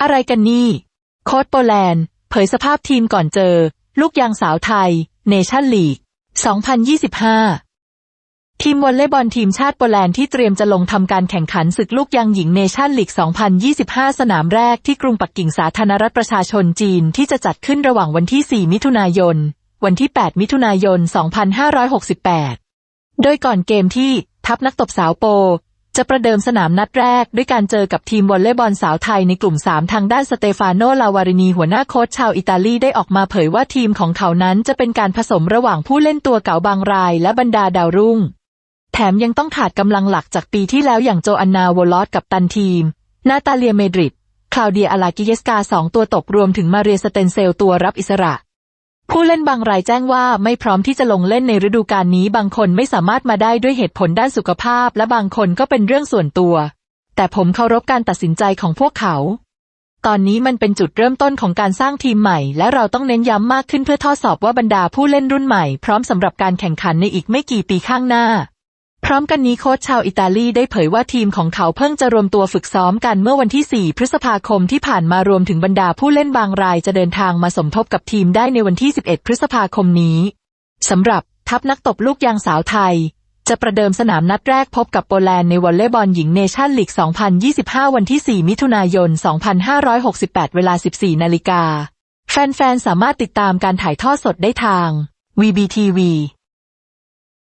อะไรกันนี่ โค้ชโปแลนด์ เผยสภาพทีมก่อนเจอ ลูกยางสาวไทย เนชั่นลีก 2025 ทีมวอลเลย์บอลทีมชาติโปแลนด์ที่เตรียมจะลงทำการแข่งขันศึกลูกยางหญิงเนชั่นลีก 2025 สนามแรกที่กรุงปักกิ่งสาธารณรัฐประชาชนจีนที่จะจัดขึ้นระหว่างวันที่ 4 มิถุนายน วันที่ 8 มิถุนายน 2568 โดยก่อนเกมที่ทัพนักตบสาวโป จะประเดิมสนามนัดแรกด้วยการเจอกับทีมวอลเลย์บอลสาวไทยในกลุ่ม 3 ทางด้านสเตฟานโน ลาวารินีหัวหน้าโค้ชชาวอิตาลีได้ออกมาเผยว่าทีมของเขานั้นจะเป็นการผสมระหว่างผู้เล่นตัวเก่าบางรายและบรรดาดาวรุ่ง แถมยังต้องขาดกำลังหลักจากปีที่แล้วอย่างโจอันนาวลอสกับตันทีม นาตาเลียเมดริดคลาวเดียอาลากิเยสกาสองตัวตกรวมถึงมาเรียสเตนเซลตัวรับอิสระ ผู้เล่นบางรายแจ้งว่าไม่พร้อมที่จะลงเล่นในฤดูกาลนี้บางคนไม่สามารถมาได้ด้วยเหตุผลด้านสุขภาพ และบางคนก็เป็นเรื่องส่วนตัว แต่ผมเคารพการตัดสินใจของพวกเขา ตอนนี้มันเป็นจุดเริ่มต้นของการสร้างทีมใหม่ และเราต้องเน้นย้ำมากขึ้นเพื่อทดสอบว่าบรรดาผู้เล่นรุ่นใหม่พร้อมสำหรับการแข่งขันในอีกไม่กี่ปีข้างหน้า พร้อมกันนี้โค้ชชาวอิตาลีได้เผยว่าทีมของเขาเพิ่งจะรวมตัวฝึกซ้อมกันเมื่อวันที่ 4 พฤษภาคมที่ผ่านมารวมถึงบรรดาผู้เล่นบางรายจะเดินทางมาสมทบกับทีมได้ในวันที่ 11 พฤษภาคมนี้สำหรับทัพนักตบลูกยางสาวไทย จะประเดิมสนามนัดแรกพบกับโปแลนด์ในวอลเลย์บอลหญิงเนชั่นลีก 2025 วันที่ 4 มิถุนายน 2568 เวลา 14 นาฬิกาแฟนๆ สามารถติดตามการถ่ายทอดสดได้ทาง VBTV